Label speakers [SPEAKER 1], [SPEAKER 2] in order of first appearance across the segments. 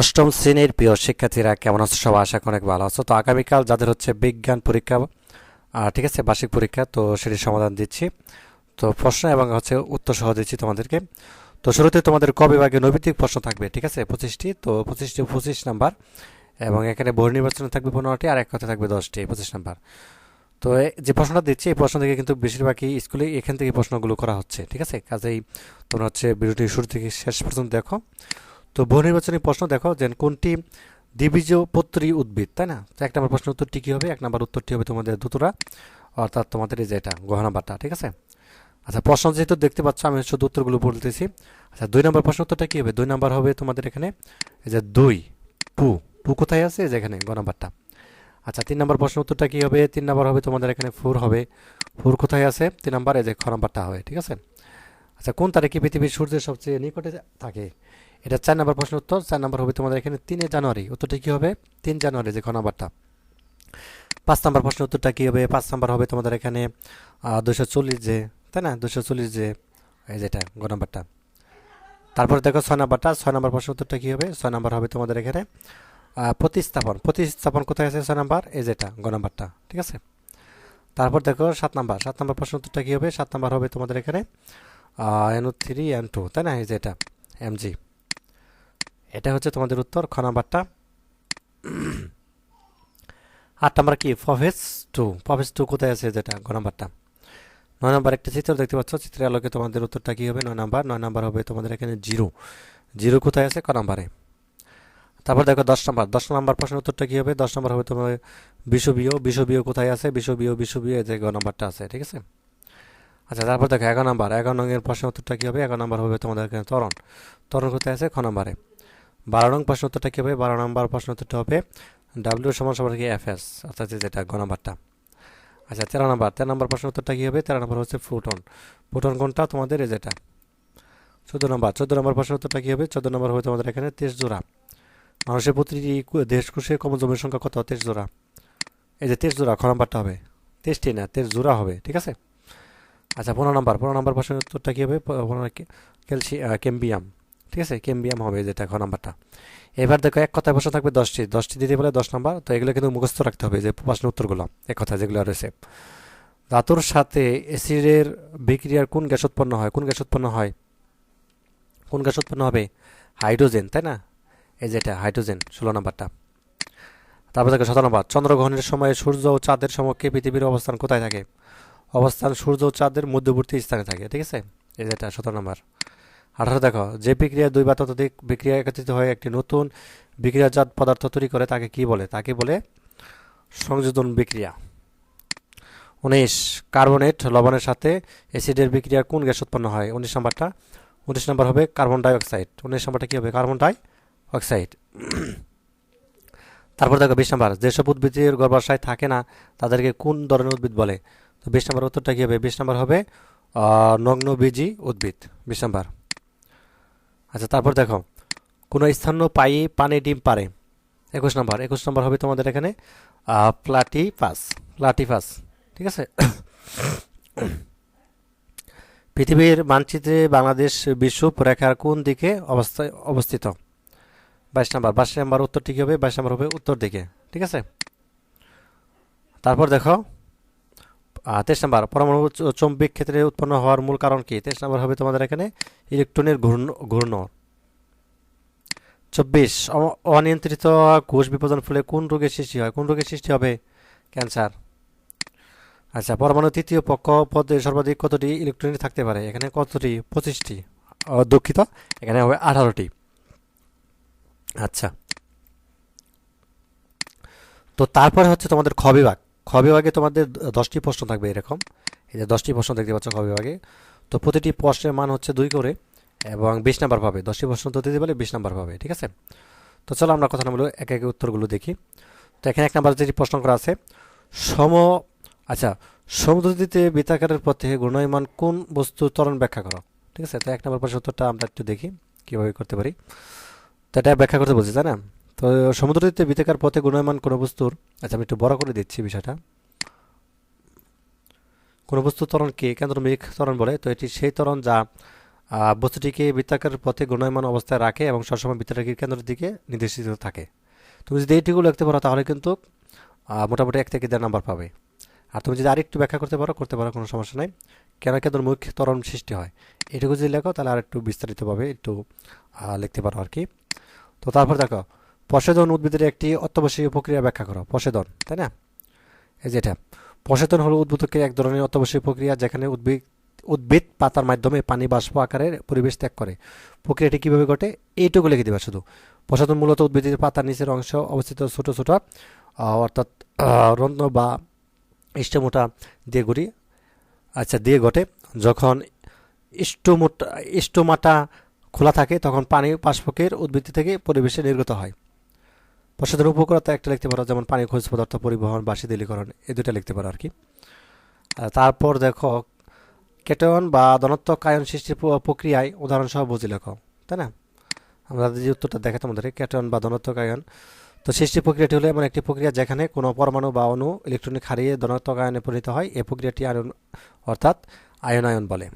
[SPEAKER 1] অষ্টম শ্রেণির প্রিয় শিক্ষার্থীরা, কেমন আছো সবাই? আশা অনেক ভালো আছো। তো আগামীকাল যাদের হচ্ছে বিজ্ঞান পরীক্ষা ঠিক আছে, বার্ষিক পরীক্ষা, তো সেটির সমাধান দিচ্ছি। তো প্রশ্ন এবং হচ্ছে উত্তর সহ দিচ্ছি তোমাদেরকে। তো শুরুতে তোমাদের ক বিভাগে নৈবিত্তিক প্রশ্ন থাকবে, ঠিক আছে, পঁচিশটি। তো পঁচিশটি, পঁচিশ নাম্বার এবং এখানে বহু নির্বাচনে থাকবে পনেরোটি আর এক কথা থাকবে দশটি, পঁচিশ নাম্বার। তো যে প্রশ্নটা দিচ্ছি, এই প্রশ্ন থেকে কিন্তু বেশিরভাগই স্কুলে এখান থেকে প্রশ্নগুলো করা হচ্ছে, ঠিক আছে? কাজেই তোমরা হচ্ছে ভিডিওটি শুরু থেকে শেষ পর্যন্ত দেখো। তো বহু নির্বাচনী প্রশ্ন দেখো যে কোনটি দ্বিবীজপত্রী উদ্ভিদ, তাই না? তো এক নম্বর প্রশ্ন উত্তরটি কী হবে, এক নম্বর উত্তরটি হবে তোমাদের দুতুরা অর্থাৎ তোমাদের এই যে এটা, গহনা বাটা, ঠিক আছে? আচ্ছা প্রশ্ন যেহেতু দেখতে পাচ্ছ, আমি শুধু উত্তরগুলো বলতেছি। আচ্ছা দুই নম্বর প্রশ্ন উত্তরটা কী হবে? দুই নম্বর হবে তোমাদের এখানে এই যে দুই, পু পু কোথায় আছে? এই যে এখানে গ নাম্বারটা আচ্ছা তিন নম্বর প্রশ্ন উত্তরটা কী হবে? তিন নম্বর হবে তোমাদের এখানে ফুর হবে। ফুর কোথায় আছে? তিন নম্বর এই যে খ হবে ঠিক আছে? আচ্ছা কোন তারিখে পৃথিবীর সূর্যের সবচেয়ে নিকটে থাকে? এটা চার নম্বর প্রশ্ন উত্তর, চার নম্বর হবে তোমাদের এখানে তিনে জানুয়ারি। উত্তরটা কী হবে? তিন জানুয়ারি, যে খ পাঁচ নম্বর প্রশ্ন উত্তরটা কী হবে? পাঁচ নম্বর হবে তোমাদের এখানে দুশো চল্লিশ যে, তাই না? দুশো চল্লিশ যে, এই যেটা, গ নাম্বারটা। তারপর দেখো ছয় নাম্বারটা। ছয় নম্বর প্রশ্ন উত্তরটা কী হবে? ছয় নম্বর হবে তোমাদের এখানে প্রতিস্থাপন। প্রতিস্থাপন কোথায় আছে ছয় নাম্বার? এই যেটা, গ নাম্বারটা, ঠিক আছে? তারপর দেখো সাত নাম্বার। সাত নাম্বার প্রশ্ন উত্তরটা কী হবে? সাত নাম্বার হবে তোমাদের এখানে এন থ্রি, এন টু, তাই না? এই যে এটা এম জি। এটা হচ্ছে তোমাদের উত্তর, খ নাম্বারটা। আট নাম্বার কি? প্রফেস টু। প্রফেস টু কোথায় আছে যেটা? গ নাম্বারটা। নয় নাম্বার একটা চিত্র দেখতে পাচ্ছ। চিত্রের আলোকে তোমাদের উত্তরটা কী হবে? নয় নাম্বার। নয় নাম্বার হবে তোমাদের এখানে জিরো। জিরো কোথায় আছে? ক নাম্বারে। তারপর দেখো দশ নম্বর। দশ নম্বর প্রশ্নের উত্তরটা কী হবে? দশ নম্বর হবে তোমার বিষবীয়। বিষবীয় কোথায় আছে? বিষবীয় এই যে গ নম্বরটা আছে, ঠিক আছে? আচ্ছা তারপর দেখো এগারো নম্বর। এগারো নংয়ের প্রশ্নের উত্তরটা কী হবে? এগারো নম্বর হবে তোমাদের এখানে তরণ তরণ কোথায় আছে? খ নম্বরে। বারো নং প্রশ্ন উত্তরটা কী হবে? বারো নম্বর প্রশ্ন উত্তরটা হবে ডাব্লিউ সমান সমান কি এফ এস অর্থাৎ যেটা গ আচ্ছা তেরো নম্বর তেরো নম্বর প্রশ্ন উত্তরটা কী হবে? তেরো নম্বর হচ্ছে ফুটন। ফুটন কোনটা? তোমাদের এই যেটা। চোদ্দ নম্বর চোদ্দ নম্বর প্রশ্ন উত্তরটা কী হবে? চোদ্দ নম্বর হবে তোমাদের এখানে তেইশ জোড়া। মানুষের প্রতিটি দেশ কোষে ক্রোমোজোমের সংখ্যা কত? তেইশ জোড়া। এই যে তেইশ জোড়া খ নাম্বারটা হবে। তেইশটি না তেইশ জোড়া হবে ঠিক আছে? আচ্ছা পনেরো নম্বর পনেরো নম্বর প্রশ্নের উত্তরটা কী হবে? পনেরো ক্যালসি আহ, কেম্বিয়াম ঠিক আছে কেম্বিয়াম হবে যেটা খ নাম্বারটা এবার দেখো এক কথায় প্রশ্ন থাকবে দশটি। দশটি দিতে বলে দশ নাম্বার তো এগুলো কিন্তু মুখস্থ রাখতে হবে যে প্রশ্নের উত্তরগুলো, এক কথা যেগুলো রয়েছে। ধাতুর সাথে অ্যাসিডের বিক্রিয়ার কোন গ্যাস উৎপন্ন হয়? কোন গ্যাস উৎপন্ন হয়? কোন গ্যাস উৎপন্ন হবে? হাইড্রোজেন, তাই না? এই যেটা হাইড্রোজেন, ষোলো নাম্বারটা তারপর দেখো সতেরো নম্বর চন্দ্রগ্রহণের সময় সূর্য ও চাঁদের সমক্ষে পৃথিবীর অবস্থান কোথায় থাকে? অবস্থান সূর্য ও চাঁদের মধ্যবর্তী স্থানে থাকে, ঠিক আছে? এই যেটা সতেরো নম্বর আঠারো দেখো, যে বিক্রিয়া দুই বা ততোধিক বিক্রিয়া একত্রিত হয়ে একটি নতুন বিক্রিয়াজাত পদার্থ তৈরি করে তাকে কি বলে? তাকে বলে সংযোজন বিক্রিয়া। উনিশ, কার্বনেট লবণের সাথে অ্যাসিডের বিক্রিয়া কোন গ্যাস উৎপন্ন হয়? উনিশ নম্বরটা। উনিশ নম্বর হবে কার্বন ডাই অক্সাইড উনিশ নম্বরটা কী হবে? কার্বন ডাই অক্সাইড তারপর দেখো বিশ নম্বর, যেসব উদ্ভিদের গর্ভাশয় থাকে না, তাদেরকে কোন ধরনের উদ্ভিদ বলে? তো বিশ নম্বর উত্তরটা কী হবে? বিশ নম্বর হবে নগ্নবীজি উদ্ভিদ। বিশ নম্বর। আচ্ছা তারপর দেখো। কোনো স্থানীয় পাই পানি ডিম পারে একুশ নম্বর। একুশ নম্বর হবে তোমাদের এখানে প্লাটিপাস প্লাটিপাস ঠিক আছে? পৃথিবীর মানচিত্রে বাংলাদেশ বিশ্ব রেখার কোন দিকে অবস্থায় অবস্থিত? বাইশ নম্বর। বাইশ নম্বর উত্তরটি কী হবে, বাইশ নম্বর হবে উত্তর দিকে, ঠিক আছে? তারপর দেখো তেইশ নাম্বার, পরমাণু চৌম্বক ক্ষেত্রে উৎপন্ন হওয়ার মূল কারণ কি? তেইশ নাম্বার হবে তোমাদের এখানে ইলেকট্রনের ঘূর্ণ ঘূর্ণ। চব্বিশ অনিয়ন্ত্রিত কোষ বিভাজন ফলে কোন রোগের সৃষ্টি হয়? কোন রোগের সৃষ্টি হবে? ক্যান্সার। আচ্ছা পরমাণু তৃতীয় পক্ষ পদে সর্বাধিক কতটি ইলেকট্রনিক থাকতে পারে? এখানে কতটি? পঁচিশটি। দুঃখিত, এখানে হবে আঠারোটি। আচ্ছা। তো তারপরে হচ্ছে তোমাদের খ বিভাগ। খ বিভাগে তোমাদের দশটি প্রশ্ন থাকবে এরকম। এই যে দশটি প্রশ্ন দেখতে পাচ্ছ খ বিভাগে তো প্রতিটি প্রশ্নের মান হচ্ছে দুই করে এবং বিশ নাম্বার পাবে। দশটি প্রশ্ন তো দিতে পারলে বিশ নাম্বার পাবে, ঠিক আছে? তো চলো আমরা কথা না বলে এক এক উত্তরগুলো দেখি। তো এখানে এক নাম্বার যেটি প্রশ্ন করা আছে, সম আচ্ছা সমুদ্রদিতে বৃত্তাকারের পথে ঘূর্ণয়মান কোন বস্তু ত্বরণ ব্যাখ্যা করো? ঠিক আছে? তো এক নম্বর প্রশ্ন উত্তরটা আমরা একটু দেখি, কীভাবে করতে পারি। তো এটা ব্যাখ্যা করতে বলছি, তাই না? তো সমুদ্রদিতে বৃত্তাকার পথে ঘূর্ণয়মান কোনো বস্তুর আচ্ছা আমি একটু বড় করে দিচ্ছি বিষয়টা। কোনো বস্তু ত্বরণকে কেন্দ্র মেঘ ত্বরণ বলে, তো এটি সেই ত্বরণ যা বস্তুটিকে বৃত্তাকার পথে ঘূর্ণায়মান অবস্থায় রাখে এবং সবসময় বৃত্তাকার কেন্দ্রের দিকে নির্দেশিত থাকে। তুমি যদি এইটুকু লিখতে পারো তাহলে কিন্তু মোটামুটি এক থেকে দেড় নাম্বার পাবে। আর তুমি যদি আরেকটু ব্যাখ্যা করতে পারো করতে পারো কোনো সমস্যা নাই। কেন কেন্দ্র মুখ ত্বরণ সৃষ্টি হয়? এটুকু যদি লেখো তাহলে আর একটু বিস্তারিতভাবে একটু লিখতে পারো আর কি। তো তারপর দেখো পশেদন উদ্ভিদের একটি অত্যাবশ্যকীয় প্রক্রিয়া ব্যাখ্যা করো। পশেদন তাই না? এই যেটা পশেদন হলো উদ্ভিদকের এক ধরনের অত্যাবশ্যকীয় প্রক্রিয়া যেখানে উদ্ভিদ উদ্ভিদ পাতার মাধ্যমে পানি বাষ্প আকারে পরিবেশ ত্যাগ করে। প্রক্রিয়াটি কীভাবে ঘটে? এইটুকু লিখে দিবা শুধু। পশেদন মূলত উদ্ভিদের পাতার নিচের অংশ অবস্থিত ছোট ছোট অর্থাৎ রন্ধ্র বা স্টেমোটা দিয়ে ঘুরি আচ্ছা দিয়ে ঘটে। যখন স্টোমোটা স্টোমাটা খোলা থাকে, তখন পানি বাষ্পকের উদ্ভিদ থেকে পরিবেশে নির্গত হয়। পশ্চাতের উপকরতা একটা লিখতে পারো, যেমন পানি খোঁজ পদার্থ, পরিবহন বা শীতলীকরণ এই দুটা লিখতে পারো আর কি। তারপর দেখো, কেটন বা ধনাত্মক আয়ন সৃষ্টির প্রক্রিয়ায় উদাহরণসহ বুঝে লেখো, তাই না? আমরা যে উত্তরটা দেখে তোমাদের কেটন বা ধনাত্মক আয়ন তো সৃষ্টি প্রক্রিয়াটি হলো এমন একটি প্রক্রিয়া যেখানে কোনো পরমাণু বা অণু ইলেকট্রনিক হারিয়ে ধনাত্মক আয়নে পরিণত হয়, এই প্রক্রিয়াটি আয়ন, অর্থাৎ আয়নায়ন বলে।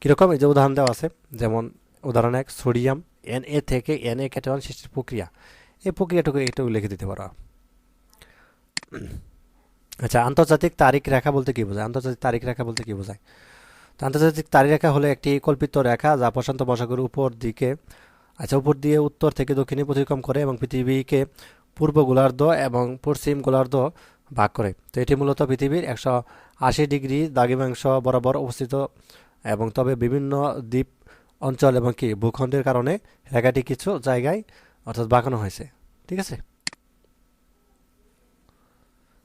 [SPEAKER 1] কীরকম? এই যে উদাহরণ দেওয়া আছে, যেমন উদাহরণ এক, সোডিয়াম এন এ থেকে এন এ ক্যাটায়ন সৃষ্টির প্রক্রিয়া। এই প্রক্রিয়াটুকু একটু লিখে দিতে পারো। আচ্ছা আন্তর্জাতিক তারিখ রেখা বলতে কি বোঝায়? আন্তর্জাতিক তারিখ রেখা বলতে কি বোঝায়? তো আন্তর্জাতিক তারিখ রেখা হলো একটি কল্পিত রেখা যা প্রশান্ত মহাসাগরের উপর দিকে আচ্ছা উপর দিয়ে উত্তর থেকে দক্ষিণে অতিক্রম করে এবং পৃথিবীকে পূর্ব গোলার্ধ এবং পশ্চিম গোলার্ধ ভাগ করে। তো এটি মূলত পৃথিবীর একশো আশি ডিগ্রি দ্রাঘিমাংশ বরাবর অবস্থিত এবং তবে বিভিন্ন দ্বীপ অঞ্চল এবং কি ভূখণ্ডের কারণে রেখাটি কিছু জায়গায় অর্থাৎ বাঁকানো হয়েছে। ঠিক আছে?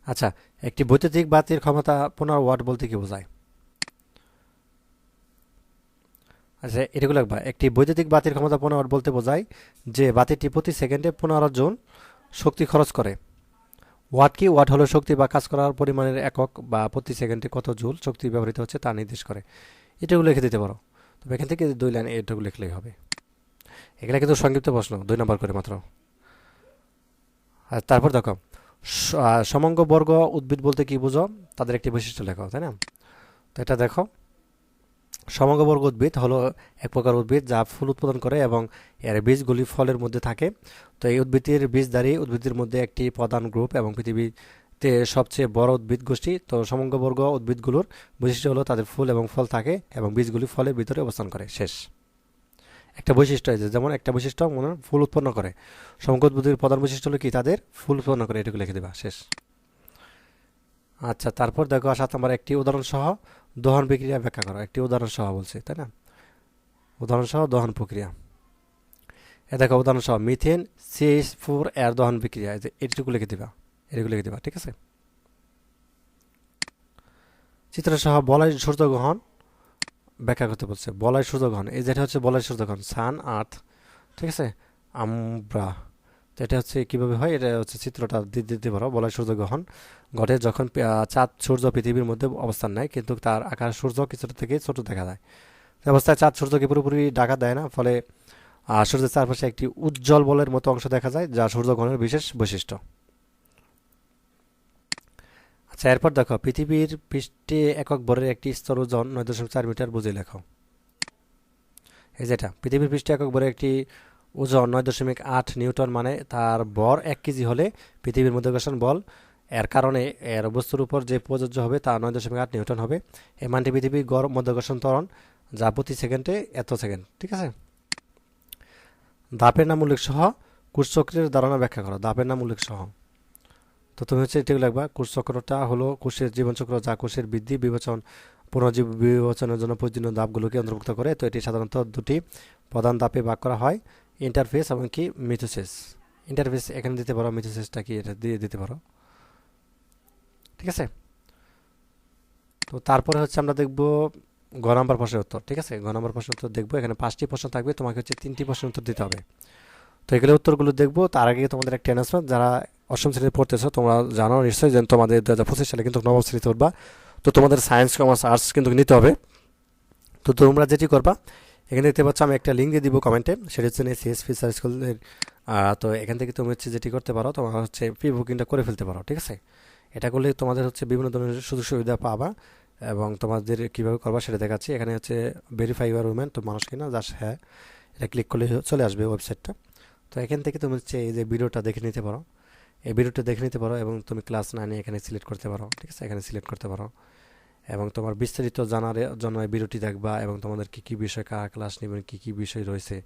[SPEAKER 1] আচ্ছা একটি বৈদ্যুতিক বাতির ক্ষমতা পনেরো ওয়াট বলতে কি বোঝায়? আচ্ছা এটুকু লাগবা। একটি বৈদ্যুতিক বাতির ক্ষমতা পনেরো ওয়াট বলতে বোঝায় যে বাতিটি প্রতি সেকেন্ডে পনেরো জন শক্তি খরচ করে। ওয়াট কি? ওয়াট হলো শক্তি বা কাজ করার পরিমাণের একক বা প্রতি সেকেন্ডে কত জুল শক্তি ব্যবহৃত হচ্ছে তা নির্দেশ করে। এটুকু লিখে দিতে পারো। তবে এখান থেকে দুই লাইন এটুকু লিখলেই হবে। এগুলা কিন্তু সংক্ষিপ্ত প্রশ্ন, দুই নম্বর করে মাত্র। আর তারপর দেখো সমঙ্গ বর্গ উদ্ভিদ বলতে কি বুঝো? তাদের একটি বৈশিষ্ট্য লেখো, তাই না? তো এটা দেখো সমগ্রবর্গ উদ্ভিদ হলো এক প্রকার উদ্ভিদ যা ফুল উৎপাদন করে এবং এর বীজগুলি ফলের মধ্যে থাকে। তো এই উদ্ভিদের বীজধারী উদ্ভিদের মধ্যে একটি প্রধান গ্রুপ এবং পৃথিবীতে সবচেয়ে বড় উদ্ভিদ গোষ্ঠী। তো সমঙ্গবর্গ উদ্ভিদগুলোর বৈশিষ্ট্য হলো তাদের ফুল এবং ফল থাকে এবং বীজগুলি ফলের ভিতরে অবস্থান করে। শেষ। একটা বৈশিষ্ট্য আছে, যেমন একটা বৈশিষ্ট্য মনে ফুল উৎপন্ন করে। সমগ্র বুদ্ধির প্রধান বৈশিষ্ট্য হলো কি? তাদের ফুল উৎপন্ন করে, এটুকু লিখে দেবা, শেষ। আচ্ছা তারপর দেখো সাত নম্বর একটি উদাহরণ সহ দহন প্রক্রিয়া ব্যাখ্যা করো। একটি উদাহরণ সহ বলছে, তাই না? উদাহরণ সহ দহন প্রক্রিয়া। এ দেখো উদাহরণ সহ মিথেন সিএইচ ফোর এর দহন বিক্রিয়া এটুকু লিখে দিবা, এটুকু লিখে দিবা, ঠিক আছে? চিত্র সহ বলয় সূর্য গ্রহণ ব্যাখ্যা করতে বলছে বলয় গ্রহণ এই যেটা হচ্ছে বলয় গ্রহণ সান, আর্থ, ঠিক আছে? আমরা তো এটা হচ্ছে কীভাবে হয়? এটা হচ্ছে চিত্রটা দিতে পারো বলয় সূর্যগ্রহণ ঘটে যখন চাঁদ, সূর্য পৃথিবীর মধ্যে অবস্থান নেয়, কিন্তু তার আকার সূর্য কিছুটা থেকে ছোট দেখা যায় অবস্থায় চাঁদ সূর্যকে পুরোপুরি ডাকা দেয় না, ফলে সূর্যের চারপাশে একটি উজ্জ্বল বলের মতো অংশ দেখা যায়, যা সূর্যগ্রহণের বিশেষ বৈশিষ্ট্য। আচ্ছা এরপর দেখো, পৃথিবীর পৃষ্ঠে একক ভরের একটি স্তর ওজন নয় দশমিক চার মিটার, বুঝে লেখো। এই যেটা পৃথিবীর পৃষ্ঠে একক ভরের একটি ওজন নয় দশমিক আট নিউটন মানে তার ভর এক কেজি হলে পৃথিবীর মধ্যাকর্ষণ বল, এর কারণে এর বস্তুর উপর যে প্রযোজ্য হবে তা নয় দশমিক আট নিউটন হবে। এই মানটি পৃথিবীর গড় মধ্যাকর্ষণ ত্বরণ, যা প্রতি সেকেন্ডে এত সেকেন্ড, ঠিক আছে? দাপের নাম উল্লেখ সহ কুশচক্রের ধারণা ব্যাখ্যা করো, দাপের নাম উল্লেখ সহ। তো তুমি হচ্ছে এটুকু লাগবা কোষচক্রটা হলো কোষের জীবনচক্র যা কোষের বৃদ্ধি, বিবেচন, পুনর্জীব, বিবেচনের জন্য প্রয়োজনীয় ধাপগুলোকে অন্তর্ভুক্ত করে। তো এটি সাধারণত দুটি প্রধান ধাপে ভাগ করা হয় ইন্টারফেস এবং কি মিথোসিস ইন্টারফেস এখানে দিতে পারো মিথোসিসটা কি এটা দিয়ে দিতে পারো। ঠিক আছে? তো তারপরে হচ্ছে আমরা দেখব গ নাম্বার প্রশ্নের উত্তর, ঠিক আছে? গ নাম্বার প্রশ্নের উত্তর দেখব, এখানে পাঁচটি প্রশ্ন থাকবে, তোমাকে হচ্ছে তিনটি প্রশ্নের উত্তর দিতে হবে। তো এগুলো উত্তরগুলো দেখব, তার আগে তোমাদের একটা অ্যানাউন্সমেন্ট যারা অষ্টম শ্রেণীতে পড়তেছো, তোমরা জানো নিশ্চয়ই যে তোমাদের দু হাজার পঁচিশ সালে কিন্তু নবম শ্রেণীতে উঠবা। তো তোমাদের সায়েন্স কমার্স আর্টস কিন্তু নিতে হবে। তো তোমরা যেটি করবা, এখানে দেখতে পাচ্ছ আমি একটা লিঙ্ক দিয়ে দিব কমেন্টে সেটা হচ্ছে সিএসপি সার স্কুলের তো এখান থেকে তুমি হচ্ছে যেটি করতে পারো, তোমার হচ্ছে প্রি বুকিংটা করে ফেলতে পারো, ঠিক আছে? এটা করলে তোমাদের হচ্ছে বিভিন্ন ধরনের সুযোগ সুবিধা পাবা এবং তোমাদের কীভাবে করবা সেটা দেখাচ্ছি। এখানে হচ্ছে ভেরিফাই ইউর উমেন তো মানুষ কিনা জাস্ট হ্যাঁ এটা ক্লিক করলে চলে আসবে ওয়েবসাইটটা তো এখান থেকে তুমি হচ্ছে এই যে ভিডিওটা দেখে নিতে পারো। এই ভিডিওটা দেখে নিতে পারো এবং তুমি ক্লাস নাইনে এখানে সিলেক্ট করতে পারো। ঠিক আছে? এখানে সিলেক্ট করতে পারো। এবং তোমার বিস্তারিত জানার জন্য ভিডিওটি দেখবা এবং তোমাদের কী কী বিষয়, কার ক্লাস নেবেন, কী কী বিষয় রয়েছে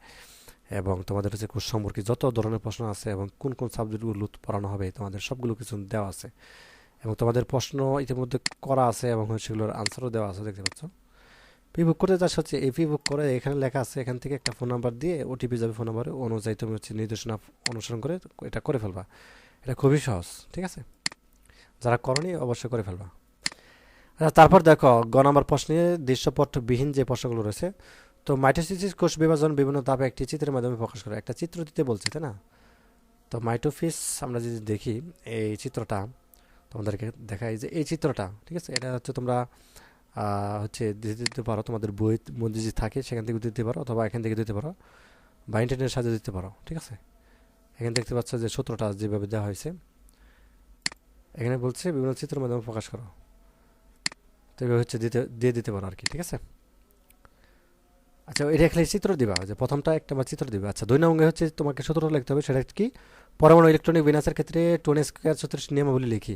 [SPEAKER 1] এবং তোমাদের হচ্ছে কোর্স সম্পর্কে যত ধরনের প্রশ্ন আছে এবং কোন কোন সাবজেক্টগুলো পড়ানো হবে, তোমাদের সবগুলো কিছু দেওয়া আছে। এবং তোমাদের প্রশ্ন ইতিমধ্যে করা আছে এবং সেগুলোর আনসারও দেওয়া আছে, দেখতে পাচ্ছ? পি বুক করতে চাষ হচ্ছে এই পি বুক করে এখানে লেখা আছে, এখান থেকে একটা ফোন নাম্বার দিয়ে ওটিপি যাবে ফোন নাম্বারে অনুযায়ী তুমি হচ্ছে নির্দেশনা অনুসরণ করে এটা করে ফেলবা। এটা খুবই সহজ, ঠিক আছে? যারা করনি, অবশ্যই করে ফেলবা। আচ্ছা তারপর দেখো, গ নম্বর প্রশ্নে দৃশ্যপটবিহীন যে প্রশ্নগুলো রয়েছে, তো মাইটোসিস কোষ বিভাজন বিভিন্ন ধাপে একটি চিত্রের মাধ্যমে প্রকাশ করে। একটা চিত্র দিতে বলছে, তাই না? তো মাইটোফিস, আমরা যদি দেখি এই চিত্রটা, তোমাদেরকে দেখাই যে এই চিত্রটা, ঠিক আছে? এটা হচ্ছে তোমরা হচ্ছে দিতে দিতে পারো, তোমাদের বই মধ্যে যে থাকে, সেখান থেকে দিতে পারো, অথবা এখান থেকে দিতে পারো, বা ইন্টারনেটের সাহায্যে দিতে পারো, ঠিক আছে? এখানে দেখতে পাচ্ছ যে সূত্রটা যেভাবে দেওয়া হয়েছে। এখানে বলছে বিভিন্ন চিত্রের মাধ্যমে প্রকাশ করো। তো এভাবে হচ্ছে দিতে, দিয়ে দিতে পারো আর কি ঠিক আছে? আচ্ছা এটা খালি চিত্র দিবা, যে প্রথমটা একটা বা চিত্র দিবা। আচ্ছা দুই নম্বরে হচ্ছে তোমাকে সূত্র লিখতে হবে, সেটা কি? পরমাণু ইলেকট্রনিক বিন্যাসের ক্ষেত্রে টোন স্কোয়ার সূত্রের নিয়মাবলী লিখি।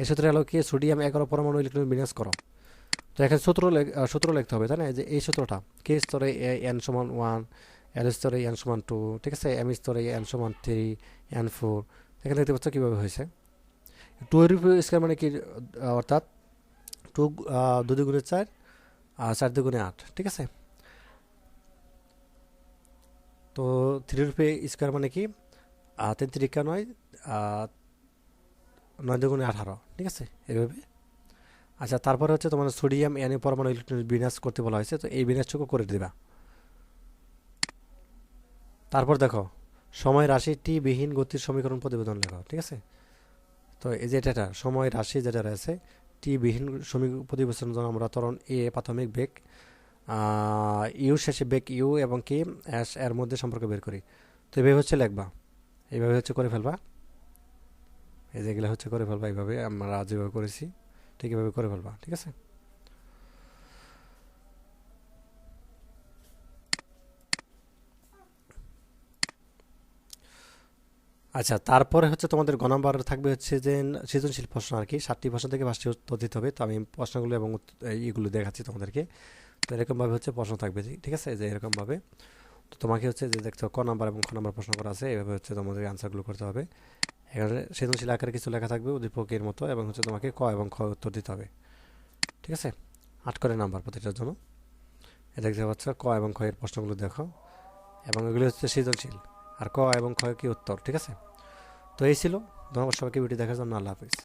[SPEAKER 1] এই সূত্রে আলোকে সোডিয়াম এগারো পরমাণু ইলেকট্রনিক বিন্যাস করো। তো এখানে সূত্র সূত্র লিখতে হবে, তাই না? যে এই সূত্রটা কে স্তরে এন সমান ওয়ান এল স্তরে এন সমান টু ঠিক আছে? এম স্তরে এন সমান থ্রি এন ফোর এখানে দেখতে পাচ্ছ কীভাবে হয়েছে? টু এর স্কোয়ার মানে কি? অর্থাৎ টু দু দুগুণে চার, আর চার দুগুণে আট, ঠিক আছে? তো থ্রি রুপে স্কোয়ার মানে কি? তিন তিরিকা নয় নয় দুগুণে আঠারো, ঠিক আছে? এইভাবে আচ্ছা তারপরে হচ্ছে তোমার সোডিয়াম এনে পরমাণু ইলেকট্রন বিন্যাস করতে বলা হয়েছে, তো এই বিন্যাসটুকু করে দেবা। তারপর দেখো, সময় রাশি টি বিহীন গতির সমীকরণ প্রতিবেদন লেখো, ঠিক আছে? তো এই যে এটা সময় রাশি যেটা রয়েছে, টি বিহীন সমীকরণ প্রতিবেদন আমরা তরণ এ, প্রাথমিক বেগ ইউ শেষে বেগ ইউ এবং কি এস এর মধ্যে সম্পর্ক বের করি। তো এভাবে হচ্ছে লেখবা এইভাবে হচ্ছে করে ফেলবা। এই যেগুলো হচ্ছে করে ফেলবা, এইভাবে আমরা যেভাবে করেছি, ঠিক এভাবে করে ফেলবা, ঠিক আছে? আচ্ছা তারপরে হচ্ছে তোমাদের গ থাকবে হচ্ছে যে, সৃজনশীল প্রশ্ন আর কি। সাতটি প্রশ্ন থেকে পাঁচটি উত্তর দিতে হবে। তো আমি প্রশ্নগুলো এবং এইগুলো দেখাচ্ছি তোমাদেরকে। তো এরকমভাবে হচ্ছে প্রশ্ন থাকবে ঠিক আছে? যে এরকমভাবে। তো তোমাকে হচ্ছে যে, দেখছ, ক নাম্বার এবং খ নাম্বার প্রশ্ন করা আছে। এভাবে হচ্ছে তোমাদের আনসারগুলো করতে হবে। এখানে সৃজনশীল আকারে কিছু লেখা থাকবে উদ্দীপকের মতো এবং হচ্ছে তোমাকে ক এবং খ উত্তর দিতে হবে। ঠিক আছে? আট করে নাম্বার প্রতিটার জন্য। এ দেখতে পাচ্ছ, ক এবং খ এর প্রশ্নগুলো দেখো। এবং এগুলি হচ্ছে সৃজনশীল। আর ক এবং খ কি উত্তর, ঠিক আছে? তো এই ছিল। ধন্যবাদ সবাইকে ভিডিও দেখার জন্য। আল্লাহ হাফিজ।